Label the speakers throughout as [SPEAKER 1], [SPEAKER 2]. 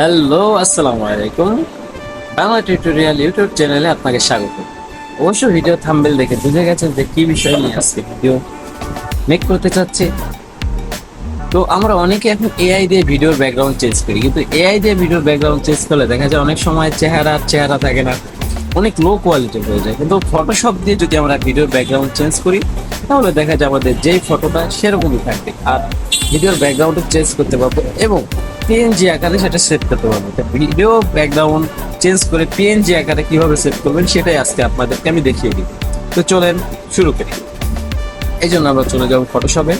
[SPEAKER 1] Hello, আসসালামু আলাইকুম। Bangla tutorial YouTube চ্যানেলে আপনাকে স্বাগত। অবশ্য ভিডিও থাম্বেল দেখে বুঝে গেছেন যে কি বিষয় নিয়ে আজকে ভিডিও মেক করতে চাচ্ছি। তো আমরা অনেকে এখন এআই দিয়ে ভিডিওর ব্যাকগ্রাউন্ড চেঞ্জ করি, কিন্তু এআই দিয়ে ভিডিওর ব্যাকগ্রাউন্ড চেঞ্জ করলে দেখা যায় অনেক সময় চেহারা চেহারা থাকে না, অনেক লো কোয়ালিটির হয়ে যায়। কিন্তু ফটোশপ দিয়ে যদি আমরা ভিডিওর ব্যাকগ্রাউন্ড চেঞ্জ করি, তাহলে দেখা যায় আমাদের যেই ফটোটা সেরকমই থাকবে। আর ভিডিওর ব্যাকগ্রাউন্ড চেঞ্জ করতে পারব এবং পিএনজি আকারে সেটা সেভ করতে পারব। ভিডিও ব্যাকগ্রাউন্ড চেঞ্জ করে পিএনজি আকারে কীভাবে সেভ করবেন সেটাই আজকে আপনাদেরকে আমি দেখিয়ে দিই তো চলেন শুরু করি। এই জন্য আমরা চলে যাব ফটোশপে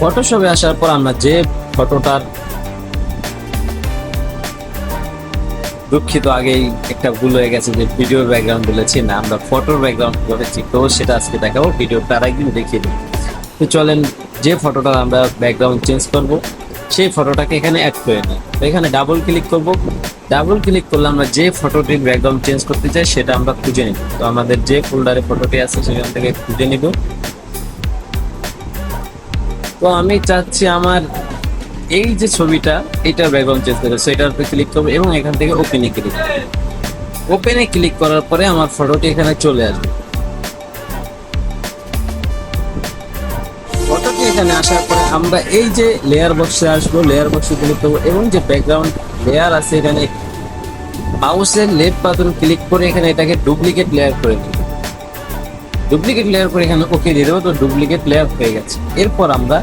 [SPEAKER 1] ফটোশপে আসার পর আমরা যে ফটোটার দুঃখিত আগেই একটা ভুল হয়ে গেছে যে ভিডিওর ব্যাকগ্রাউন্ড বলেছি না, আমরা ফটোর ব্যাকগ্রাউন্ড করেছি, তো সেটা আজকে দেখাবো ভিডিওটা আর একদিন দেখিয়ে দিই তো চলেন, যে ফটোটা আমরা ব্যাকগ্রাউন্ড চেঞ্জ করব, সেই ফটোটাকে এখানে অ্যাড করে নিই। তো এখানে ডাবল ক্লিক করব। ডাবল ক্লিক করলে আমরা যে ফটোটির ব্যাকগ্রাউন্ড চেঞ্জ করতে চাই, সেটা আমরা খুঁজে নিব। তো আমাদের যে ফোল্ডারে ফটোটি আছে, সেখান থেকে খুঁজে নিব। তো আমি চাচ্ছি আমার এই যে ছবিটা, এটা ব্যাকগ্রাউন্ড চেঞ্জ করে সেটার উপরে ক্লিক করব এবং এখান থেকে ওপেনে ক্লিক ওপেনে ক্লিক করার পরে আমার ফটোটি এখানে চলে আসবে। ফটোটি এখানে আসার পরে আমরা এই যে লেয়ার বক্সে আসব লেয়ার বক্সে ক্লিক করব এবং যে ব্যাকগ্রাউন্ড লেয়ার আছে এখানে মাউসের লেফট বাটন ক্লিক করে এখানে এটাকে ডুপ্লিকেট লেয়ার করে দিই ডুপ্লিকেট লেয়ার করে এখানে ওকে দিয়ে দেবো, তো ডুপ্লিকেট লেয়ার হয়ে গেছে। এরপর আমরা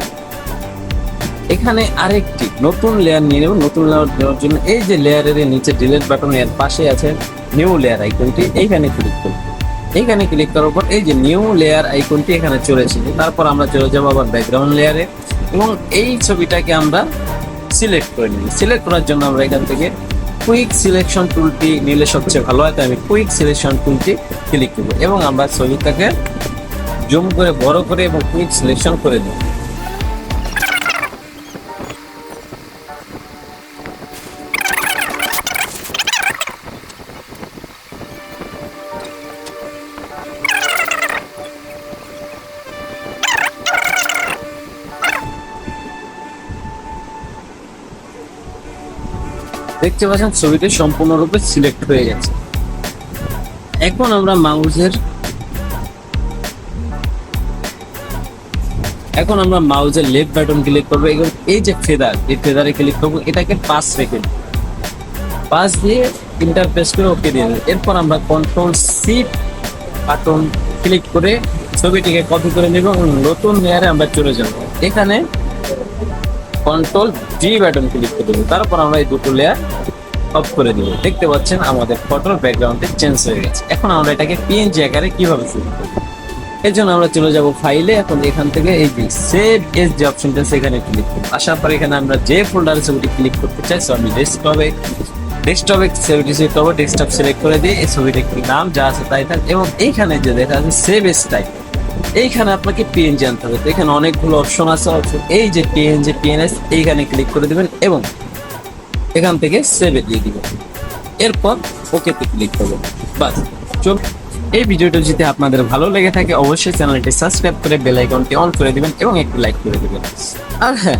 [SPEAKER 1] এখানে আরেকটি নতুন লেয়ার নিয়ে নেব। নতুন লেয়ার দেওয়ার জন্য এই যে লেয়ারের নিচে ডিলিট বাটন এর পাশে আছে নিউ লেয়ার আইকনটি এইখানে ক্লিক করব। এইখানে ক্লিক করার পর এই যে নিউ লেয়ার আইকনটি এখানে চলে এসেছে। তারপর আমরা চলে যাব আবার ব্যাকগ্রাউন্ড লেয়ারে এবং এই ছবিটাকে আমরা সিলেক্ট করে নিই। সিলেক্ট করার জন্য আমরা এখান থেকে কুইক সিলেকশন টুলটি নিলে সবচেয়ে ভালো হয়, তাই আমি কুইক সিলেকশন টুলটি ক্লিক করব। এবং আমরা ছবিটাকে জুম করে, বড় করে এবং কুইক সিলেকশন করে দিই দেখতে পাচ্ছেন, ছবিটি সম্পূর্ণরূপে সিলেক্ট হয়ে গেছে। এখন আমরা মাউসের এখন আমরা মাউসের লেফট বাটন ক্লিক করব এবং এই যে ফেদার এই ফেদারে ক্লিক করব, এটাকে পাস রেখে দিই পাস দিয়ে ইন্টারফেস করে ওকে দিয়ে দেবো। এরপর আমরা কন্ট্রোল সি বাটন ক্লিক করে ছবিটিকে কপি করে নেব এবং নতুন লেয়ারে আমরা চলে যাব। এখানে কন্ট্রোল জি বাটন ক্লিক করে দেবো। তারপর আমরা এই দুটো লেয়ার অফ করে দিব। দেখতে পাচ্ছেন আমাদের ফটোর ব্যাকগ্রাউন্ডে চেঞ্জ হয়ে গেছে। এখন আমরা এটাকে পিএনজি আকারে কীভাবে সেভ করব? এর জন্য আমরা চলে যাব ফাইলে এখন এখান থেকে এই যে সেভ এস যে অপশনটা সেখানে ক্লিক করব। আসার পর এখানে আমরা যে ফোল্ডারে ছবিটি ক্লিক করতে চাই, সো আমি ডেস্কটপে ডেস্কটপে ছবিটি সিলেক্ট করব। ডেস্কটপ সিলেক্ট করে দিয়ে এই ছবিটা একটি নাম, যা আছে তাই থাক। এবং এইখানে যে দেখা আছে সেভ এস টাইপ এইখানে আপনাকে পিএনজি আনতে হবে। তো এখানে অনেকগুলো অপশন আছে, অপশন এই যে পিএনজি পিএনএস এইখানে ক্লিক করে দিবেন এবং এখান থেকে সেভে দিয়ে দিবেন। এরপর ওকেতে ক্লিক করবেন। বাস চল এই ভিডিওটি যদি আপনাদের ভালো লেগে থাকে, অবশ্যই চ্যানেলটি সাবস্ক্রাইব করে বেল আইকনটি অন করে দিবেন এবং একটি লাইক করে দিবেন। আর হ্যাঁ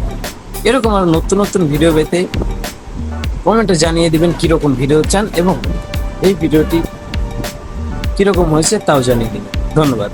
[SPEAKER 1] এরকম আর নতুন নতুন ভিডিও পেতে কমেন্টে জানিয়ে দিবেন কীরকম ভিডিও চান এবং এই ভিডিওটি কীরকম হয়েছে তাও জানিয়ে দিন ধন্যবাদ।